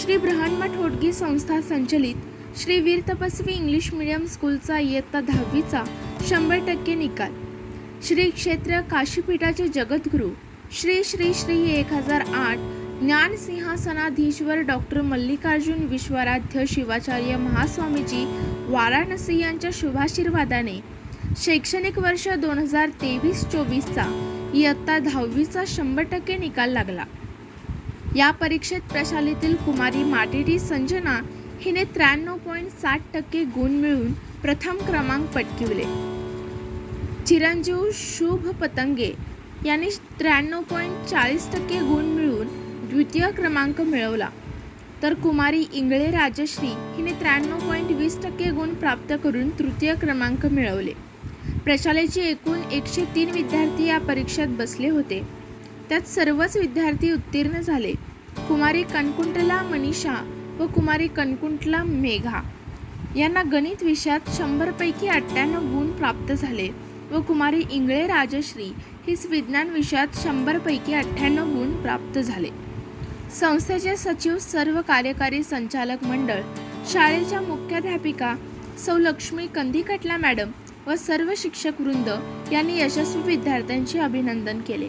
श्री ब्रहान्मा होडगी संस्था संचलित श्री वीर तपस्वी इंग्लिश मीडियम स्कूलचा इयत्ता दहावीचा शंभर टक्के निकाल. श्री क्षेत्र काशीपीठाचे जगद्गुरू श्री श्री श्री एक हजार आठ ज्ञान सिंहासनाधीश्वर डॉक्टर मल्लिकार्जुन विश्वराध्य शिवाचार्य महास्वामीजी वाराणसी यांच्या शुभाशीर्वादाने शैक्षणिक वर्ष दोन हजार तेवीस चोवीसचा इयत्ता दहावीचा शंभर टक्के निकाल लागला. या परीक्षेत प्रशालेतील कुमारी माटेरी संजना हिने त्र्याण्णव पॉईंट साठ टक्के गुण मिळवून प्रथम क्रमांक पटकिवले. चिरंजीव शुभ पतंगे यांनी त्र्याण्णव पॉईंट चाळीस टक्के गुण मिळवून द्वितीय क्रमांक मिळवला. तर कुमारी इंगळे राजश्री हिने त्र्याण्णव पॉईंट वीस टक्के गुण प्राप्त करून तृतीय क्रमांक मिळवले. प्रशालेचे एकूण एकशे तीन विद्यार्थी या परीक्षेत बसले होते. त्यात सर्वच विद्यार्थी उत्तीर्ण झाले. कुमारी कणकुंटला मनीषा व कुमारी कणकुंटला मेघा यांना गणित विषयात शंभरपैकी अठ्ठ्याण्णव गुण प्राप्त झाले व कुमारी इंगळे राजश्री हिस विज्ञान विषयात शंभरपैकी अठ्ठ्याण्णव गुण प्राप्त झाले. संस्थेचे सचिव सर्व कार्यकारी संचालक मंडळ शाळेच्या मुख्याध्यापिका सौ लक्ष्मी कंदिकटला मॅडम व सर्व शिक्षक वृंद यांनी यशस्वी विद्यार्थ्यांचे अभिनंदन केले.